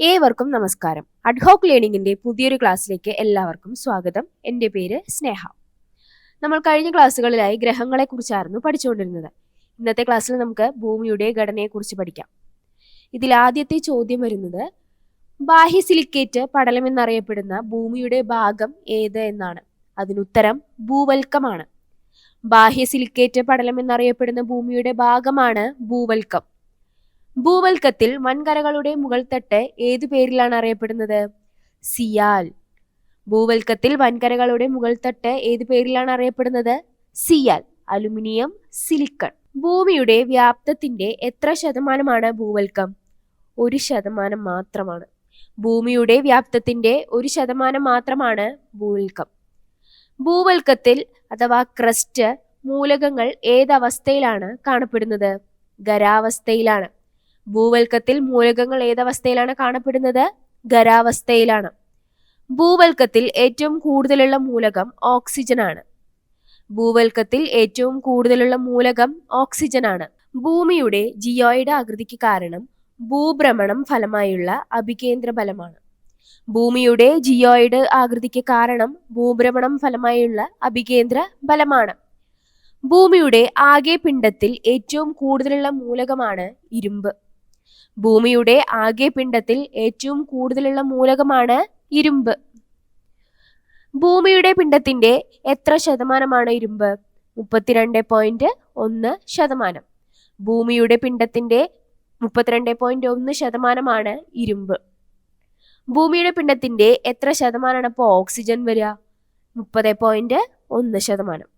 ഏവർക്കും നമസ്കാരം. അഡ്ഹോക്ക് ലേണിംഗിന്റെ പുതിയൊരു ക്ലാസ്സിലേക്ക് എല്ലാവർക്കും സ്വാഗതം. എന്റെ പേര് സ്നേഹ. നമ്മൾ കഴിഞ്ഞ ക്ലാസ്സുകളിലായി ഗ്രഹങ്ങളെ കുറിച്ചായിരുന്നു പഠിച്ചുകൊണ്ടിരുന്നത്. ഇന്നത്തെ ക്ലാസ്സിൽ നമുക്ക് ഭൂമിയുടെ ഘടനയെക്കുറിച്ച് പഠിക്കാം. ഇതിൽ ആദ്യത്തെ ചോദ്യം വരുന്നത് ബാഹ്യ സിലിക്കേറ്റ് പടലം എന്നറിയപ്പെടുന്ന ഭൂമിയുടെ ഭാഗം ഏത് എന്നാണ്. അതിനുത്തരം ഭൂവൽക്കമാണ്. ബാഹ്യ സിലിക്കേറ്റ് പടലം എന്നറിയപ്പെടുന്ന ഭൂമിയുടെ ഭാഗമാണ് ഭൂവൽക്കം. ഭൂവൽക്കത്തിൽ വൻകരകളുടെ മുകൾത്തട്ട് ഏതു പേരിലാണ് അറിയപ്പെടുന്നത്? സിയാൽ. ഭൂവൽക്കത്തിൽ വൻകരകളുടെ മുകൾത്തട്ട് ഏതു പേരിലാണ് അറിയപ്പെടുന്നത്? Sial aluminium silicon. ഭൂമിയുടെ വ്യാപ്തത്തിന്റെ എത്ര ശതമാനമാണ് ഭൂവൽക്കം? ഒരു ശതമാനം മാത്രമാണ്. ഭൂമിയുടെ വ്യാപ്തത്തിന്റെ ഒരു ശതമാനം മാത്രമാണ് ഭൂവൽക്കം. ഭൂവൽക്കത്തിൽ അഥവാ ക്രസ്റ്റ് മൂലകങ്ങൾ ഏതവസ്ഥയിലാണ് കാണപ്പെടുന്നത്? ഖരാവസ്ഥയിലാണ്. ഭൂവൽക്കത്തിൽ മൂലകങ്ങൾ ഏതവസ്ഥയിലാണ് കാണപ്പെടുന്നത്? ഖരാവസ്ഥയിലാണ്. ഭൂവൽക്കത്തിൽ ഏറ്റവും കൂടുതലുള്ള മൂലകം ഓക്സിജൻ ആണ് ഭൂവൽക്കത്തിൽ ഏറ്റവും കൂടുതലുള്ള മൂലകം ഓക്സിജൻ ആണ് ഭൂമിയുടെ ജിയോയുടെ ആകൃതിക്ക് കാരണം ഭൂഭ്രമണം ഫലമായുള്ള അഭികേന്ദ്ര ബലമാണ്. ഭൂമിയുടെ ജിയോയിഡ് ആകൃതിക്ക് കാരണം ഭൂഭ്രമണം ഫലമായുള്ള അഭികേന്ദ്ര ബലമാണ്. ഭൂമിയുടെ ആകെ പിണ്ഡത്തിൽ ഏറ്റവും കൂടുതലുള്ള മൂലകമാണ് ഇരുമ്പ്. ഭൂമിയുടെ ആകെ പിണ്ഡത്തിൽ ഏറ്റവും കൂടുതലുള്ള മൂലകമാണ് ഇരുമ്പ്. ഭൂമിയുടെ പിണ്ഡത്തിന്റെ എത്ര ശതമാനമാണ് ഇരുമ്പ്? മുപ്പത്തിരണ്ട് പോയിന്റ് ഒന്ന് ശതമാനം. ഭൂമിയുടെ പിണ്ഡത്തിന്റെ മുപ്പത്തിരണ്ട് പോയിന്റ് ഒന്ന് ശതമാനമാണ് ഇരുമ്പ്. ഭൂമിയുടെ പിണ്ഡത്തിന്റെ എത്ര ശതമാനമാണ് ഇപ്പോൾ ഓക്സിജൻ വരിക? മുപ്പത് പോയിന്റ് ഒന്ന് ശതമാനം.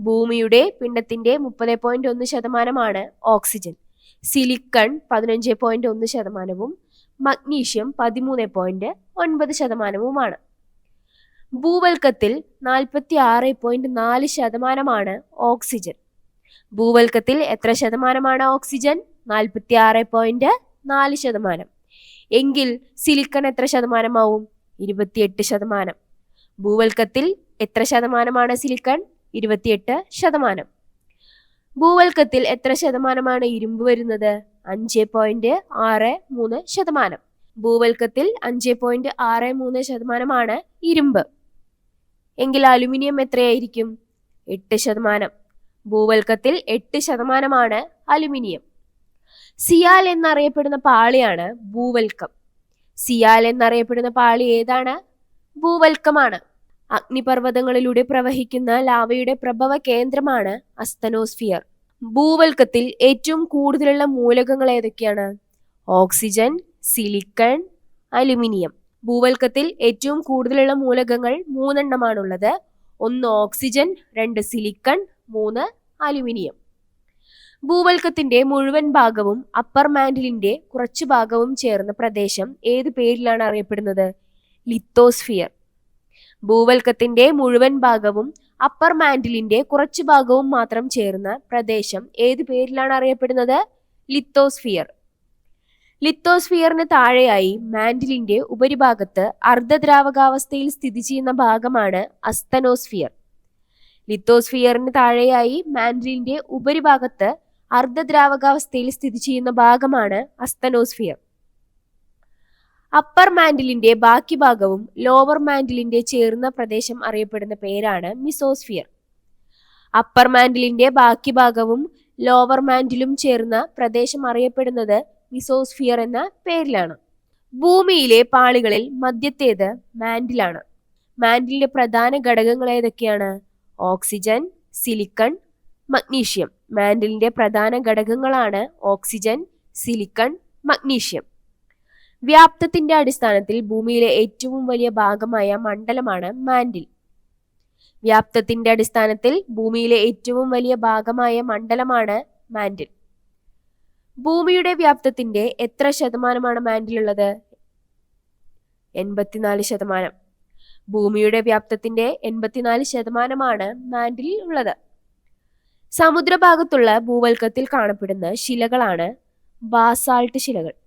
ഭൂമിയുടെ പിണ്ഡത്തിന്റെ മുപ്പത് പോയിന്റ് ഒന്ന് ശതമാനമാണ് ഓക്സിജൻ. സിലിക്കൺ പതിനഞ്ച് പോയിന്റ് ഒന്ന് ശതമാനവും മഗ്നീഷ്യം പതിമൂന്ന് പോയിന്റ് ഒൻപത് ശതമാനവുമാണ്. ഭൂവൽക്കത്തിൽ നാൽപ്പത്തി ആറ് പോയിന്റ് നാല് ശതമാനമാണ് ഓക്സിജൻ. ഭൂവൽക്കത്തിൽ എത്ര ശതമാനമാണ് ഓക്സിജൻ? നാൽപ്പത്തി ആറ് പോയിന്റ് നാല് ശതമാനം. എങ്കിൽ സിലിക്കൺ എത്ര ശതമാനമാവും? ഇരുപത്തിയെട്ട് ശതമാനം. ഭൂവൽക്കത്തിൽ എത്ര ശതമാനമാണ് സിലിക്കൺ? ഇരുപത്തിയെട്ട് ശതമാനം. ഭൂവൽക്കത്തിൽ എത്ര ശതമാനമാണ് ഇരുമ്പ് വരുന്നത്? അഞ്ച് പോയിന്റ് ആറ് മൂന്ന് ശതമാനം. ഭൂവൽക്കത്തിൽ അഞ്ച് പോയിന്റ് ആറ് മൂന്ന് ശതമാനമാണ് ഇരുമ്പ്. എങ്കിൽ അലുമിനിയം എത്രയായിരിക്കും? എട്ട് ശതമാനം. ഭൂവൽക്കത്തിൽ എട്ട് ശതമാനമാണ് അലുമിനിയം. സിയാൽ എന്നറിയപ്പെടുന്ന പാളിയാണ് ഭൂവൽക്കം. സിയാൽ എന്നറിയപ്പെടുന്ന പാളി ഏതാണ്? ഭൂവൽക്കമാണ്. അഗ്നിപർവതങ്ങളിലൂടെ പ്രവഹിക്കുന്ന ലാവയുടെ പ്രഭവ കേന്ദ്രമാണ് അസ്തനോസ്ഫിയർ. ഭൂവൽക്കത്തിൽ ഏറ്റവും കൂടുതലുള്ള മൂലകങ്ങൾ ഏതൊക്കെയാണ്? Oxygen silicon aluminium. ഭൂവൽക്കത്തിൽ ഏറ്റവും കൂടുതലുള്ള മൂലകങ്ങൾ മൂന്നെണ്ണമാണുള്ളത്. ഒന്ന് ഓക്സിജൻ രണ്ട് സിലിക്കൺ മൂന്ന് അലുമിനിയം. ഭൂവൽക്കത്തിന്റെ മുഴുവൻ ഭാഗവും അപ്പർ മാൻഡിലിന്റെ കുറച്ചു ഭാഗവും ചേർന്ന പ്രദേശം ഏത് പേരിലാണ് അറിയപ്പെടുന്നത്? ലിത്തോസ്ഫിയർ. ഭൂവൽക്കത്തിന്റെ മുഴുവൻ ഭാഗവും അപ്പർ മാൻഡിലിന്റെ കുറച്ചു ഭാഗവും മാത്രം ചേർന്ന പ്രദേശം ഏത് പേരിലാണ് അറിയപ്പെടുന്നത്? ലിത്തോസ്ഫിയർ ലിത്തോസ്ഫിയറിന് താഴെയായി മാൻഡിലിന്റെ ഉപരിഭാഗത്ത് അർദ്ധദ്രാവകാവസ്ഥയിൽ സ്ഥിതി ചെയ്യുന്ന ഭാഗമാണ് അസ്തനോസ്ഫിയർ ലിത്തോസ്ഫിയറിന് താഴെയായി മാൻഡിലിന്റെ ഉപരിഭാഗത്ത് അർദ്ധദ്രാവകാവസ്ഥയിൽ സ്ഥിതി ചെയ്യുന്ന ഭാഗമാണ് അസ്തനോസ്ഫിയർ അപ്പർ മാൻഡിലിന്റെ ബാക്കി ഭാഗവും ലോവർ മാൻഡിലിന്റെ ചേർന്ന പ്രദേശം അറിയപ്പെടുന്ന പേരാണ് മിസോസ്ഫിയർ. അപ്പർ മാൻഡിലിന്റെ ബാക്കി ഭാഗവും ലോവർ മാൻഡിലും ചേർന്ന പ്രദേശം അറിയപ്പെടുന്നത് മിസോസ്ഫിയർ എന്ന പേരിലാണ്. ഭൂമിയിലെ പാളികളിൽ മധ്യത്തേത് മാൻഡിലാണ്. മാൻഡിലിന്റെ പ്രധാന ഘടകങ്ങൾ ഏതൊക്കെയാണ്? Oxygen silicon magnesium. മാൻഡിലിന്റെ പ്രധാന ഘടകങ്ങളാണ് ഓക്സിജൻ സിലിക്കൺ മഗ്നീഷ്യം. വ്യാപ്തത്തിന്റെ അടിസ്ഥാനത്തിൽ ഭൂമിയിലെ ഏറ്റവും വലിയ ഭാഗമായ മണ്ഡലമാണ് മാൻഡിൽ. വ്യാപ്തത്തിന്റെ അടിസ്ഥാനത്തിൽ ഭൂമിയിലെ ഏറ്റവും വലിയ ഭാഗമായ മണ്ഡലമാണ് മാൻഡിൽ. ഭൂമിയുടെ വ്യാപ്തത്തിന്റെ എത്ര ശതമാനമാണ് മാൻഡിൽ ഉള്ളത് എൺപത്തിനാല് ശതമാനം. ഭൂമിയുടെ വ്യാപ്തത്തിന്റെ എൺപത്തിനാല് ശതമാനമാണ് മാൻഡിൽ ഉള്ളത്. സമുദ്രഭാഗത്തുള്ള ഭൂവൽക്കത്തിൽ കാണപ്പെടുന്ന ശിലകളാണ് ബാസാൾട്ട് ശിലകൾ.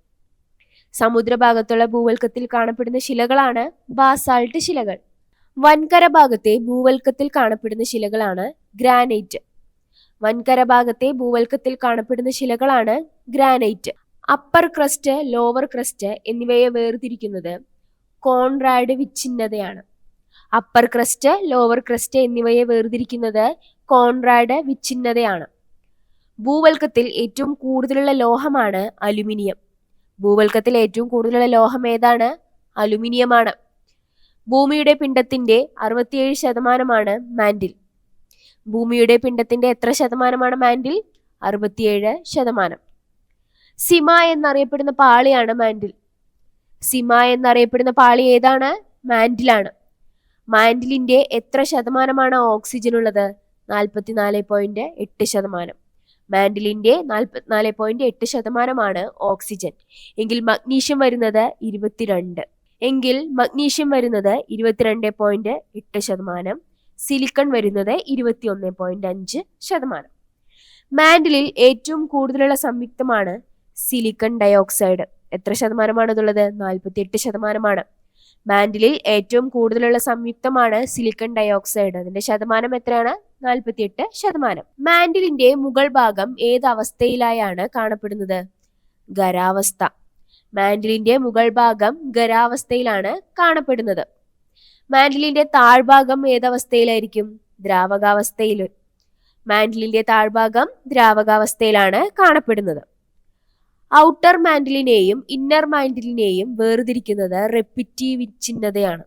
സമുദ്രഭാഗത്തുള്ള ഭൂവൽക്കത്തിൽ കാണപ്പെടുന്ന ശിലകളാണ് ബാസാൾട്ട് ശിലകൾ. വൻകര ഭാഗത്തെ ഭൂവൽക്കത്തിൽ കാണപ്പെടുന്ന ശിലകളാണ് ഗ്രാനൈറ്റ്. വൻകര ഭാഗത്തെ ഭൂവൽക്കത്തിൽ കാണപ്പെടുന്ന ശിലകളാണ് granite. Upper crust lower crust എന്നിവയെ വേർതിരിക്കുന്നത് കോൺറാഡ് വിച്ഛിന്നതയാണ്. അപ്പർ ക്രസ്റ്റ് ലോവർ ക്രസ്റ്റ് എന്നിവയെ വേർതിരിക്കുന്നത് കോൺറാഡ് വിച്ഛിന്നതയാണ്. ഭൂവൽക്കത്തിൽ ഏറ്റവും കൂടുതലുള്ള ലോഹമാണ് അലുമിനിയം. ഭൂവൽക്കത്തിൽ ഏറ്റവും കൂടുതലുള്ള ലോഹം ഏതാണ്? അലുമിനിയമാണ്. ഭൂമിയുടെ പിണ്ടത്തിന്റെ അറുപത്തിയേഴ് ശതമാനമാണ് മാൻഡിൽ. ഭൂമിയുടെ പിണ്ടത്തിന്റെ എത്ര ശതമാനമാണ് മാൻഡിൽ? അറുപത്തിയേഴ് ശതമാനം. സിമ എന്നറിയപ്പെടുന്ന പാളിയാണ് മാൻഡിൽ. സിമ എന്നറിയപ്പെടുന്ന പാളി ഏതാണ്? മാൻഡിലാണ്. മാൻഡിലിന്റെ എത്ര ശതമാനമാണ് ഓക്സിജൻ ഉള്ളത് നാൽപ്പത്തിനാല് പോയിന്റ് എട്ട് ശതമാനം. മാൻഡിലിന്റെ നാൽപ്പത്തിനാല് പോയിന്റ് എട്ട് ശതമാനമാണ് ഓക്സിജൻ എങ്കിൽ മഗ്നീഷ്യം വരുന്നത് ഇരുപത്തിരണ്ട്. എങ്കിൽ മഗ്നീഷ്യം വരുന്നത് ഇരുപത്തിരണ്ട് പോയിന്റ് എട്ട് ശതമാനം. സിലിക്കൺ വരുന്നത് ഇരുപത്തിയൊന്ന് പോയിന്റ് അഞ്ച് ശതമാനം. മാൻഡിലിൽ ഏറ്റവും കൂടുതലുള്ള സംയുക്തമാണ് സിലിക്കൺ ഡയോക്സൈഡ് എത്ര ശതമാനമാണ് ഇതുള്ളത് നാൽപ്പത്തി എട്ട് ശതമാനമാണ്. മാൻഡിലിൽ ഏറ്റവും കൂടുതലുള്ള സംയുക്തമാണ് സിലിക്കൺ ഡയോക്സൈഡ് അതിന്റെ ശതമാനം എത്രയാണ്? നാൽപ്പത്തിയെട്ട് ശതമാനം. മാൻഡിലിന്റെ മുകൾ ഭാഗം ഏത് അവസ്ഥയിലായാണ് കാണപ്പെടുന്നത്? ഖരാവസ്ഥ. മാൻഡിലിന്റെ മുകൾ ഭാഗം ഖരാവസ്ഥയിലാണ് കാണപ്പെടുന്നത്. മാൻഡിലിന്റെ താഴ്ഭാഗം ഏതവസ്ഥയിലായിരിക്കും ദ്രാവകാവസ്ഥയിൽ മാൻഡിലിന്റെ താഴ്ഭാഗം ദ്രാവകാവസ്ഥയിലാണ് കാണപ്പെടുന്നത്. ഔട്ടർ മാൻഡിലിനെയും ഇന്നർ മാൻഡിലിനെയും വേർതിരിക്കുന്നത് റെപ്പിറ്റീവ് വിച്ഛിന്നതയാണ്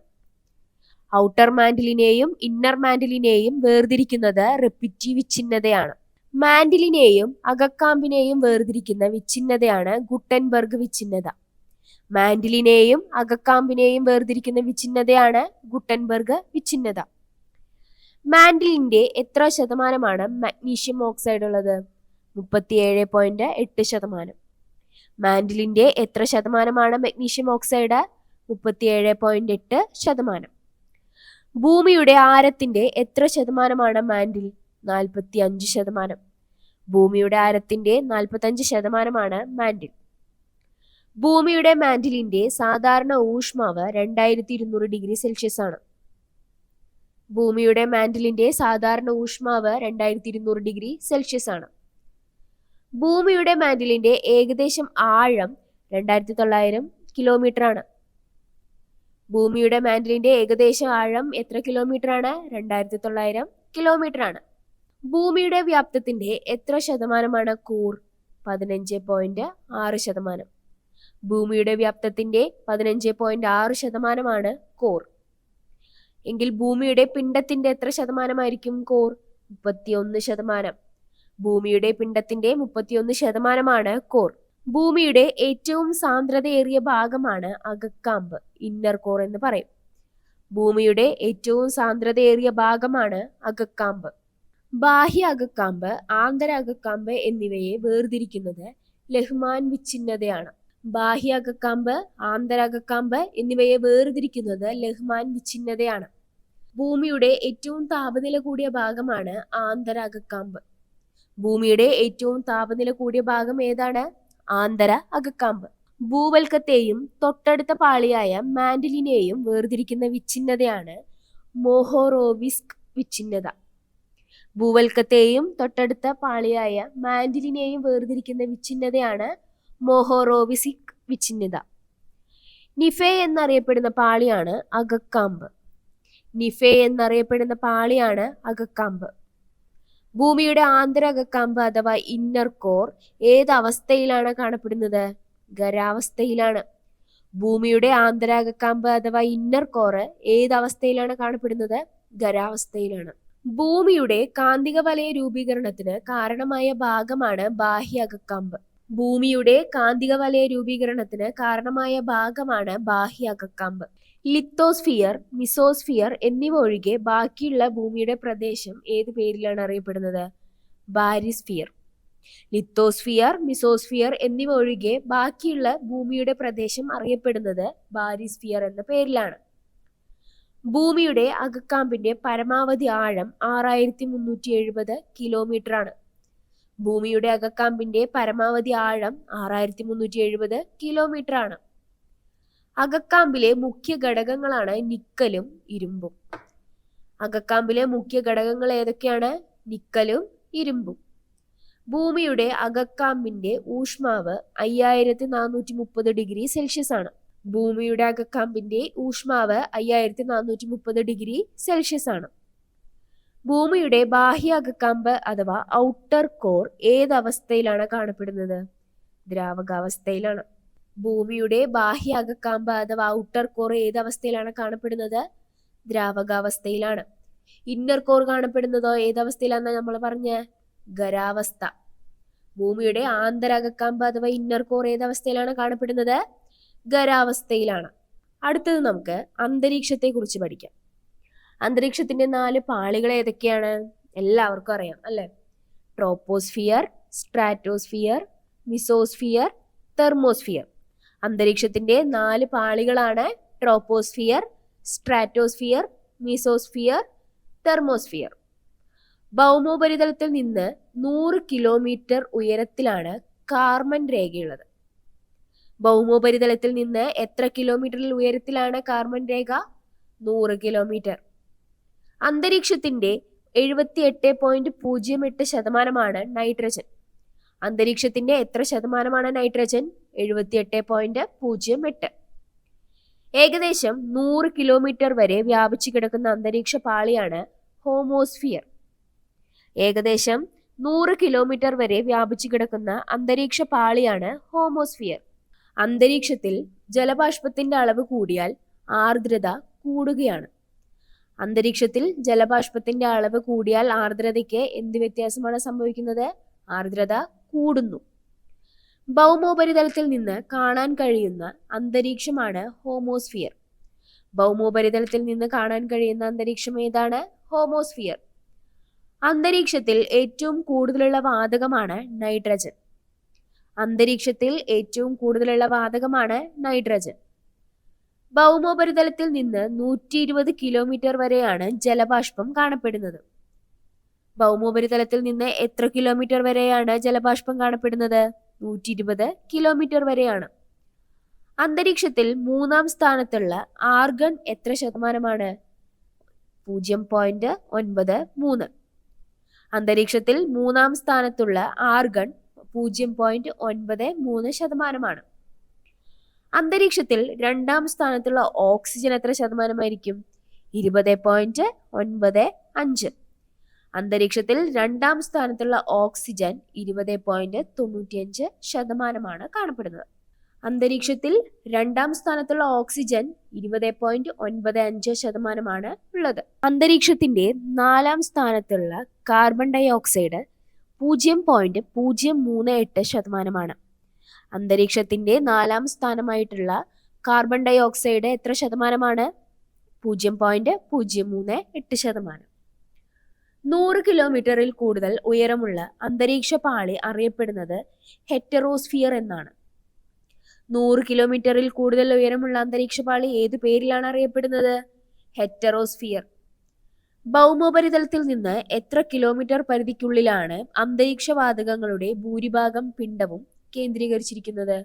ഔട്ടർ മാൻഡിലിനെയും ഇന്നർ മാൻഡിലിനെയും വേർതിരിക്കുന്നത് റെപ്പിറ്റീവ് വിച്ഛിന്നതയാണ് മാൻഡിലിനെയും അകക്കാമ്പിനെയും വേർതിരിക്കുന്ന വിച്ഛിന്നതയാണ് ഗുട്ടൻബർഗ് വിച്ഛിന്നത മാൻഡിലിനെയും അകക്കാമ്പിനെയും വേർതിരിക്കുന്ന വിച്ഛിന്നതയാണ് ഗുട്ടൻബർഗ് വിച്ഛിന്നത മാൻഡിലിന്റെ എത്ര ശതമാനമാണ് മഗ്നീഷ്യം ഓക്സൈഡ് ഉള്ളത് മുപ്പത്തിയേഴ് പോയിന്റ് എട്ട് ശതമാനം. മാൻഡിലിന്റെ എത്ര ശതമാനമാണ് മഗ്നീഷ്യം ഓക്സൈഡ് മുപ്പത്തിയേഴ് പോയിന്റ് എട്ട് ശതമാനം. ഭൂമിയുടെ ആരത്തിന്റെ എത്ര ശതമാനമാണ് മാൻഡിൽ? നാൽപ്പത്തി അഞ്ച് ശതമാനം. ഭൂമിയുടെ ആരത്തിന്റെ നാൽപ്പത്തഞ്ച് ശതമാനമാണ് മാൻഡിൽ. ഭൂമിയുടെ മാൻഡിലിന്റെ സാധാരണ ഊഷ്മാവ് രണ്ടായിരത്തി ഇരുന്നൂറ് ഡിഗ്രി സെൽഷ്യസ് ആണ്. ഭൂമിയുടെ മാൻഡിലിന്റെ സാധാരണ ഊഷ്മാവ് രണ്ടായിരത്തി ഇരുന്നൂറ് ഡിഗ്രി സെൽഷ്യസ് ആണ്. ഭൂമിയുടെ മാൻഡിലിന്റെ ഏകദേശം ആഴം രണ്ടായിരത്തി തൊള്ളായിരം കിലോമീറ്റർ ആണ് ഭൂമിയുടെ മാൻഡിലിന്റെ ഏകദേശ ആഴം എത്ര കിലോമീറ്റർ ആണ് രണ്ടായിരത്തി തൊള്ളായിരം കിലോമീറ്റർ ആണ് ഭൂമിയുടെ വ്യാപ്തത്തിന്റെ എത്ര ശതമാനമാണ്? കൂർ പതിനഞ്ച് പോയിന്റ് ആറ് ശതമാനം. ഭൂമിയുടെ വ്യാപ്തത്തിന്റെ പതിനഞ്ച് പോയിന്റ് ആറ് ശതമാനമാണ് കോർ. എങ്കിൽ ഭൂമിയുടെ പിണ്ടത്തിന്റെ എത്ര ശതമാനമായിരിക്കും? കോർ മുപ്പത്തിയൊന്ന് ശതമാനം. ഭൂമിയുടെ പിണ്ടത്തിന്റെ മുപ്പത്തിയൊന്ന് ശതമാനമാണ് കോർ. ഭൂമിയുടെ ഏറ്റവും സാന്ദ്രതയേറിയ ഭാഗമാണ് അകക്കാമ്പ് ഇന്നർ കോർ എന്ന് പറയും. ഭൂമിയുടെ ഏറ്റവും സാന്ദ്രതയേറിയ ഭാഗമാണ് അകക്കാമ്പ്. ബാഹ്യ അകക്കാമ്പ് ആന്തര അകക്കാമ്പ് എന്നിവയെ വേർതിരിക്കുന്നത് ലഹ്മാൻ വിച്ഛിന്നതയാണ്. ബാഹ്യ അകക്കാമ്പ് ആന്തര അകക്കാമ്പ് എന്നിവയെ വേർതിരിക്കുന്നത് ലഹ്മാൻ വിച്ഛിന്നതയാണ്. ഭൂമിയുടെ ഏറ്റവും താപനില കൂടിയ ഭാഗമാണ് ആന്തര അകക്കാമ്പ്. ഭൂമിയുടെ ഏറ്റവും താപനില കൂടിയ ഭാഗം ഏതാണ്? ആന്തര അകക്കാമ്പ്. ഭൂവൽക്കത്തെയും തൊട്ടടുത്ത പാളിയായ മാൻഡലിനെയും വേർതിരിക്കുന്ന വിച്ഛിന്നതയാണ് മോഹോറോവിസ്ക് വിച്ഛിന്നത. ഭൂവൽക്കത്തെയും തൊട്ടടുത്ത പാളിയായ മാൻഡിലിനെയും വേർതിരിക്കുന്ന വിച്ഛിന്നതയാണ് മോഹോറോവിസിക് വിച്ഛിന്നത. നിഫെ എന്നറിയപ്പെടുന്ന പാളിയാണ് അകക്കാമ്പ്. നിഫെ എന്നറിയപ്പെടുന്ന പാളിയാണ് അകക്കാമ്പ്. ഭൂമിയുടെ ആന്തര അകക്കാമ്പ് അഥവാ ഇന്നർ കോർ ഏത് അവസ്ഥയിലാണ് കാണപ്പെടുന്നത്? ഖരാവസ്ഥയിലാണ്. ഭൂമിയുടെ ആന്തര അകക്കാമ്പ് അഥവാ ഇന്നർ കോർ ഏത് അവസ്ഥയിലാണ് കാണപ്പെടുന്നത്? ഖരാവസ്ഥയിലാണ്. ഭൂമിയുടെ കാന്തിക വലയ രൂപീകരണത്തിന് കാരണമായ ഭാഗമാണ് ബാഹ്യ അകക്കാമ്പ് ഭൂമിയുടെ കാന്തിക വലയ രൂപീകരണത്തിന് കാരണമായ ഭാഗമാണ് ബാഹ്യ അകക്കാമ്പ് ലിത്തോസ്ഫിയർ മിസോസ്ഫിയർ എന്നിവ ഒഴികെ ബാക്കിയുള്ള ഭൂമിയുടെ പ്രദേശം ഏത് പേരിലാണ് അറിയപ്പെടുന്നത്? ബാരിസ്ഫിയർ. ലിത്തോസ്ഫിയർ മിസോസ്ഫിയർ എന്നിവ ഒഴികെ ബാക്കിയുള്ള ഭൂമിയുടെ പ്രദേശം അറിയപ്പെടുന്നത് ബാരിസ്ഫിയർ എന്ന പേരിലാണ്. ഭൂമിയുടെ അകക്കാമ്പിന്റെ പരമാവധി ആഴം ആറായിരത്തി മുന്നൂറ്റി എഴുപത് കിലോമീറ്റർ ആണ് ഭൂമിയുടെ അകക്കാമ്പിന്റെ പരമാവധി ആഴം ആറായിരത്തി മുന്നൂറ്റി എഴുപത് കിലോമീറ്റർ ആണ് അകക്കാമ്പിലെ മുഖ്യ ഘടകങ്ങളാണ് നിക്കലും ഇരുമ്പും. അകക്കാമ്പിലെ മുഖ്യ ഘടകങ്ങൾ ഏതൊക്കെയാണ്? നിക്കലും ഇരുമ്പും. ഭൂമിയുടെ അകക്കാമ്പിന്റെ ഊഷ്മാവ് അയ്യായിരത്തി നാനൂറ്റി മുപ്പത് ഡിഗ്രി സെൽഷ്യസ് ആണ്. ഭൂമിയുടെ അകക്കാമ്പിന്റെ ഊഷ്മാവ് അയ്യായിരത്തി നാനൂറ്റി മുപ്പത് ഡിഗ്രി സെൽഷ്യസ് ആണ്. ഭൂമിയുടെ ബാഹ്യ അകക്കാമ്പ് അഥവാ ഔട്ടർ കോർ ഏത് അവസ്ഥയിലാണ് കാണപ്പെടുന്നത്? ദ്രാവകാവസ്ഥയിലാണ്. ഭൂമിയുടെ ബാഹ്യ അകക്കാമ്പ് അഥവാ ഔട്ടർ കോർ ഏത് അവസ്ഥയിലാണ് കാണപ്പെടുന്നത്? ദ്രാവകാവസ്ഥയിലാണ്. ഇന്നർ കോർ കാണപ്പെടുന്നതോ ഏതവസ്ഥയിലാണെന്ന് നമ്മൾ പറഞ്ഞ? ഖരാവസ്ഥ. ഭൂമിയുടെ ആന്തരകക്കാമ്പ് അഥവാ ഇന്നർ കോർ ഏതവസ്ഥയിലാണ് കാണപ്പെടുന്നത്? ഖരാവസ്ഥയിലാണ്. അടുത്തത് നമുക്ക് അന്തരീക്ഷത്തെ കുറിച്ച് പഠിക്കാം. അന്തരീക്ഷത്തിന്റെ നാല് പാളികൾ ഏതൊക്കെയാണ്? എല്ലാവർക്കും അറിയാം അല്ലെ? Troposphere stratosphere mesosphere thermosphere. അന്തരീക്ഷത്തിന്റെ നാല് പാളികളാണ് ട്രോപ്പോസ്ഫിയർ സ്ട്രാറ്റോസ്ഫിയർ മീസോസ്ഫിയർ തെർമോസ്ഫിയർ. ഭൗമോപരിതലത്തിൽ നിന്ന് നൂറ് കിലോമീറ്റർ ഉയരത്തിലാണ് കാർമൻ രേഖയുള്ളത്. ഭൗമോപരിതലത്തിൽ നിന്ന് എത്ര കിലോമീറ്ററിൽ ഉയരത്തിലാണ് കാർമൻ രേഖ? നൂറ് കിലോമീറ്റർ. അന്തരീക്ഷത്തിന്റെ എഴുപത്തി എട്ട് പോയിന്റ് പൂജ്യം എട്ട് ശതമാനമാണ് നൈട്രജൻ. അന്തരീക്ഷത്തിന്റെ എത്ര ശതമാനമാണ് നൈട്രജൻ? എഴുപത്തി എട്ട് പോയിന്റ് പൂജ്യം എട്ട്. ഏകദേശം നൂറ് കിലോമീറ്റർ വരെ വ്യാപിച്ചു കിടക്കുന്ന അന്തരീക്ഷ പാളിയാണ് ഹോമോസ്ഫിയർ. ഏകദേശം നൂറ് കിലോമീറ്റർ വരെ വ്യാപിച്ചു കിടക്കുന്ന അന്തരീക്ഷ പാളിയാണ് ഹോമോസ്ഫിയർ. അന്തരീക്ഷത്തിൽ ജലബാഷ്പത്തിന്റെ അളവ് കൂടിയാൽ ആർദ്രത കൂടുകയാണ്. അന്തരീക്ഷത്തിൽ ജലബാഷ്പത്തിന്റെ അളവ് കൂടിയാൽ ആർദ്രതയ്ക്ക് എന്ത് വ്യത്യാസമാണ് സംഭവിക്കുന്നത്? ആർദ്രത കൂടുന്നു. ഭൗമോപരിതലത്തിൽ നിന്ന് കാണാൻ കഴിയുന്ന അന്തരീക്ഷമാണ് ഹോമോസ്ഫിയർ. ഭൗമോപരിതലത്തിൽ നിന്ന് കാണാൻ കഴിയുന്ന അന്തരീക്ഷം ഏതാണ്? ഹോമോസ്ഫിയർ. അന്തരീക്ഷത്തിൽ ഏറ്റവും കൂടുതലുള്ള വാതകമാണ് നൈട്രജൻ. അന്തരീക്ഷത്തിൽ ഏറ്റവും കൂടുതലുള്ള വാതകമാണ് നൈട്രജൻ. ഭൗമോപരിതലത്തിൽ നിന്ന് നൂറ്റി ഇരുപത് കിലോമീറ്റർ വരെയാണ് ജലബാഷ്പം കാണപ്പെടുന്നത്. ഭൗമോപരിതലത്തിൽ നിന്ന് എത്ര കിലോമീറ്റർ വരെയാണ് ജലബാഷ്പം കാണപ്പെടുന്നത്? നൂറ്റി ഇരുപത് കിലോമീറ്റർ വരെയാണ്. അന്തരീക്ഷത്തിൽ മൂന്നാം സ്ഥാനത്തുള്ള ആർഗൺ എത്ര ശതമാനമാണ്? പൂജ്യം പോയിന്റ് ഒൻപത് മൂന്ന്. അന്തരീക്ഷത്തിൽ മൂന്നാം സ്ഥാനത്തുള്ള ആർഗൺ പൂജ്യം പോയിന്റ് ഒൻപത് മൂന്ന് ശതമാനമാണ്. അന്തരീക്ഷത്തിൽ രണ്ടാം സ്ഥാനത്തുള്ള ഓക്സിജൻ എത്ര ശതമാനമായിരിക്കും? ഇരുപത് പോയിന്റ് ഒൻപത് അഞ്ച്. അന്തരീക്ഷത്തിൽ രണ്ടാം സ്ഥാനത്തുള്ള ഓക്സിജൻ ഇരുപത് പോയിന്റ് തൊണ്ണൂറ്റിയഞ്ച് ശതമാനമാണ് കാണപ്പെടുന്നത്. അന്തരീക്ഷത്തിൽ രണ്ടാം സ്ഥാനത്തുള്ള ഓക്സിജൻ ഇരുപത് പോയിന്റ് ഒൻപത് അഞ്ച് ശതമാനമാണ് ഉള്ളത്. അന്തരീക്ഷത്തിന്റെ നാലാം സ്ഥാനത്തുള്ള കാർബൺ ഡൈ ഓക്സൈഡ് പൂജ്യം പോയിന്റ് പൂജ്യം മൂന്ന് എട്ട് ശതമാനമാണ്. അന്തരീക്ഷത്തിന്റെ നാലാം സ്ഥാനമായിട്ടുള്ള കാർബൺ ഡൈ ഓക്സൈഡ് എത്ര ശതമാനമാണ്? പൂജ്യം പോയിന്റ് പൂജ്യം മൂന്ന് എട്ട് ശതമാനം. നൂറ് കിലോമീറ്ററിൽ കൂടുതൽ ഉയരമുള്ള അന്തരീക്ഷ പാളി അറിയപ്പെടുന്നത് ഹെറ്ററോസ്ഫിയർ എന്നാണ്. നൂറ് കിലോമീറ്ററിൽ കൂടുതൽ ഉയരമുള്ള അന്തരീക്ഷ പാളി ഏതു പേരിലാണ് അറിയപ്പെടുന്നത്? ഹെറ്ററോസ്ഫിയർ ഭൗമോപരിതലത്തിൽ നിന്ന് എത്ര കിലോമീറ്റർ പരിധിക്കുള്ളിലാണ് അന്തരീക്ഷ വാതകങ്ങളുടെ ഭൂരിഭാഗം പിണ്ഡവും കേന്ദ്രീകരിച്ചിരിക്കുന്നത്?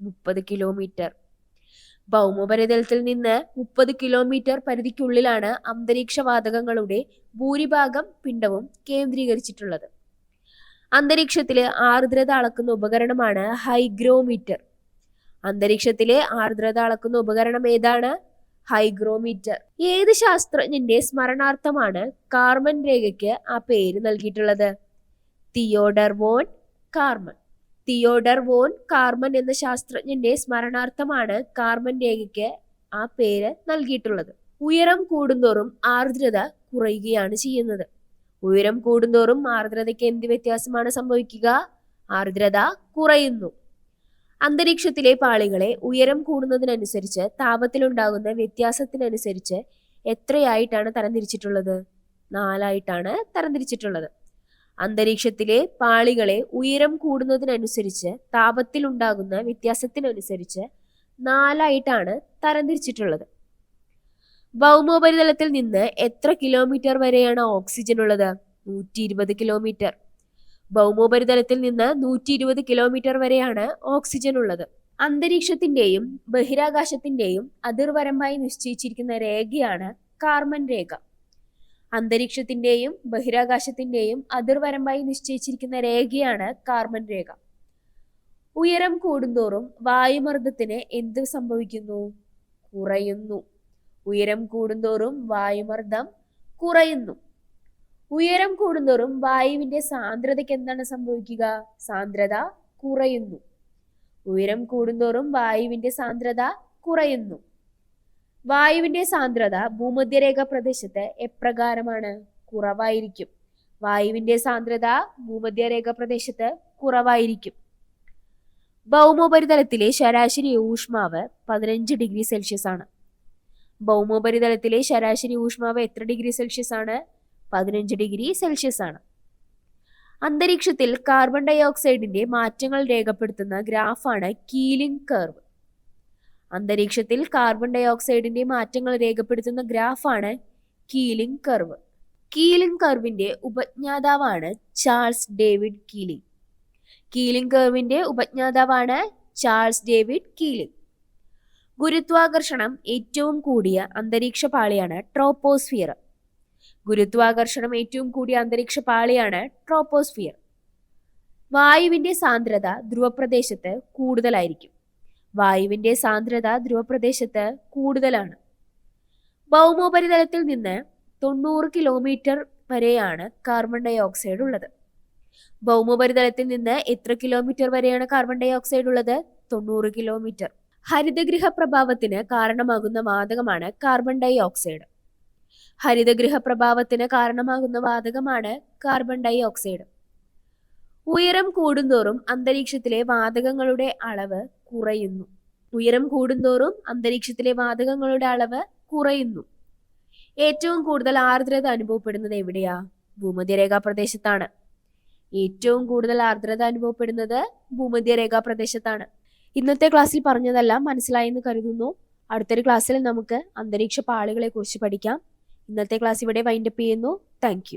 മുപ്പത് കിലോമീറ്റർ ഭൗമോപരിതലത്തിൽ നിന്ന് മുപ്പത് കിലോമീറ്റർ പരിധിക്കുള്ളിലാണ് അന്തരീക്ഷവാതകങ്ങളുടെ ഭൂരിഭാഗം പിണ്ടവും കേന്ദ്രീകരിച്ചിട്ടുള്ളത്. അന്തരീക്ഷത്തിലെ ആർദ്രത അളക്കുന്ന ഉപകരണമാണ് ഹൈഗ്രോമീറ്റർ. അന്തരീക്ഷത്തിലെ ആർദ്രത അളക്കുന്ന ഉപകരണം ഏതാണ്? ഹൈഗ്രോമീറ്റർ. ഏത് ശാസ്ത്രജ്ഞന്റെ സ്മരണാർത്ഥമാണ് കാർമൻ രേഖയ്ക്ക് ആ പേര് നൽകിയിട്ടുള്ളത്? Theodore von Karman Theodore von Karman എന്ന ശാസ്ത്രജ്ഞന്റെ സ്മരണാർത്ഥമാണ് കാർമൻ രേഖയ്ക്ക് ആ പേര് നൽകിയിട്ടുള്ളത്. ഉയരം കൂടുന്തോറും ആർദ്രത കുറയുകയാണ് ചെയ്യുന്നത്. ഉയരം കൂടുന്തോറും ആർദ്രതയ്ക്ക് എന്ത് വ്യത്യാസമാണ് സംഭവിക്കുക? ആർദ്രത കുറയുന്നു. അന്തരീക്ഷത്തിലെ പാളികളെ ഉയരം കൂടുന്നതിനനുസരിച്ച് താപത്തിലുണ്ടാകുന്ന വ്യത്യാസത്തിനനുസരിച്ച് എത്രയായിട്ടാണ് തരംതിരിച്ചിട്ടുള്ളത്? നാലായിട്ടാണ് തരംതിരിച്ചിട്ടുള്ളത്. അന്തരീക്ഷത്തിലെ പാളികളെ ഉയരം കൂടുന്നതിനനുസരിച്ച് താപത്തിൽ താപത്തിലുണ്ടാകുന്ന വ്യത്യാസത്തിനനുസരിച്ച് നാലായിട്ടാണ് തരംതിരിച്ചിട്ടുള്ളത്. ഭൗമോപരിതലത്തിൽ നിന്ന് എത്ര കിലോമീറ്റർ വരെയാണ് ഓക്സിജൻ ഉള്ളത്? നൂറ്റി ഇരുപത് കിലോമീറ്റർ. ഭൗമോപരിതലത്തിൽ നിന്ന് നൂറ്റി ഇരുപത് കിലോമീറ്റർ വരെയാണ് ഓക്സിജൻ ഉള്ളത്. അന്തരീക്ഷത്തിന്റെയും ബഹിരാകാശത്തിന്റെയും അതിർവരമ്പായി നിശ്ചയിച്ചിരിക്കുന്ന രേഖയാണ് കാർമൻ രേഖ. അന്തരീക്ഷത്തിന്റെയും ബഹിരാകാശത്തിന്റെയും അതിർവരമ്പായി നിശ്ചയിച്ചിരിക്കുന്ന രേഖയാണ് കാർബൺ രേഖ. ഉയരം കൂടുന്തോറും വായുമർദ്ദത്തിന് എന്ത് സംഭവിക്കുന്നു? കുറയുന്നു. ഉയരം കൂടുന്തോറും വായുമർദ്ദം കുറയുന്നു. ഉയരം കൂടുന്തോറും വായുവിന്റെ സാന്ദ്രതയ്ക്ക് എന്താണ് സംഭവിക്കുക? സാന്ദ്രത കുറയുന്നു. ഉയരം കൂടുന്തോറും വായുവിന്റെ സാന്ദ്രത കുറയുന്നു. വായുവിന്റെ സാന്ദ്രത ഭൂമധ്യരേഖ പ്രദേശത്ത് എപ്രകാരമാണ്? കുറവായിരിക്കും. വായുവിന്റെ സാന്ദ്രത ഭൂമധ്യരേഖ പ്രദേശത്ത് കുറവായിരിക്കും. ഭൗമോപരിതലത്തിലെ ശരാശരി ഊഷ്മാവ് പതിനഞ്ച് ഡിഗ്രി സെൽഷ്യസ് ആണ്. ഭൗമോപരിതലത്തിലെ ശരാശരി ഊഷ്മാവ് എത്ര ഡിഗ്രി സെൽഷ്യസ് ആണ്? പതിനഞ്ച് ഡിഗ്രി സെൽഷ്യസ് ആണ്. അന്തരീക്ഷത്തിൽ കാർബൺ ഡൈ ഓക്സൈഡിന്റെ മാറ്റങ്ങൾ രേഖപ്പെടുത്തുന്ന ഗ്രാഫാണ് കീലിംഗ് കർവ്. അന്തരീക്ഷത്തിൽ കാർബൺ ഡൈ ഓക്സൈഡിന്റെ മാറ്റങ്ങൾ രേഖപ്പെടുത്തുന്ന ഗ്രാഫാണ് കീലിംഗ് കർവ് കീലിംഗ് കർവിന്റെ ഉപജ്ഞാതാവാണ് ചാൾസ് ഡേവിഡ് കീലിംഗ് കീലിംഗ് കർവിന്റെ ഉപജ്ഞാതാവാണ് ചാൾസ് ഡേവിഡ് കീലിംഗ് ഗുരുത്വാകർഷണം ഏറ്റവും കൂടിയ അന്തരീക്ഷ പാളിയാണ് ട്രോപ്പോസ്ഫിയർ ഗുരുത്വാകർഷണം ഏറ്റവും കൂടിയ അന്തരീക്ഷ പാളിയാണ് ട്രോപ്പോസ്ഫിയർ വായുവിന്റെ സാന്ദ്രത ധ്രുവപ്രദേശത്ത് കൂടുതലായിരിക്കും. വായുവിന്റെ സാന്ദ്രത ധ്രുവപ്രദേശത്ത് കൂടുതലാണ്. ഭൗമോപരിതലത്തിൽ നിന്ന് തൊണ്ണൂറ് കിലോമീറ്റർ വരെയാണ് കാർബൺ ഡൈ ഓക്സൈഡ് ഉള്ളത്. ഭൗമോപരിതലത്തിൽ നിന്ന് എത്ര കിലോമീറ്റർ വരെയാണ് കാർബൺ ഡൈ ഓക്സൈഡ് ഉള്ളത്? തൊണ്ണൂറ് കിലോമീറ്റർ. ഹരിതഗൃഹ പ്രഭാവത്തിന് കാരണമാകുന്ന വാതകമാണ് കാർബൺ ഡൈ ഓക്സൈഡ് ഹരിതഗൃഹ പ്രഭാവത്തിന് കാരണമാകുന്ന വാതകമാണ് കാർബൺ ഡൈ ഓക്സൈഡ് ഉയരം കൂടുന്തോറും അന്തരീക്ഷത്തിലെ വാതകങ്ങളുടെ അളവ് കുറയുന്നു. ഉയരം കൂടുന്തോറും അന്തരീക്ഷത്തിലെ വാതകങ്ങളുടെ അളവ് കുറയുന്നു. ഏറ്റവും കൂടുതൽ ആർദ്രത അനുഭവപ്പെടുന്നത് എവിടെയാ? ഭൂമധ്യരേഖാ പ്രദേശത്താണ് ഏറ്റവും കൂടുതൽ ആർദ്രത അനുഭവപ്പെടുന്നത് ഭൂമധ്യരേഖാ പ്രദേശത്താണ് ഇന്നത്തെ ക്ലാസ്സിൽ പറഞ്ഞതെല്ലാം മനസ്സിലായെന്ന് കരുതുന്നു. അടുത്തൊരു ക്ലാസ്സിൽ നമുക്ക് അന്തരീക്ഷ പാളികളെ കുറിച്ച് പഠിക്കാം. ഇന്നത്തെ ക്ലാസ് ഇവിടെ വൈൻഡപ്പ് ചെയ്യുന്നു. താങ്ക്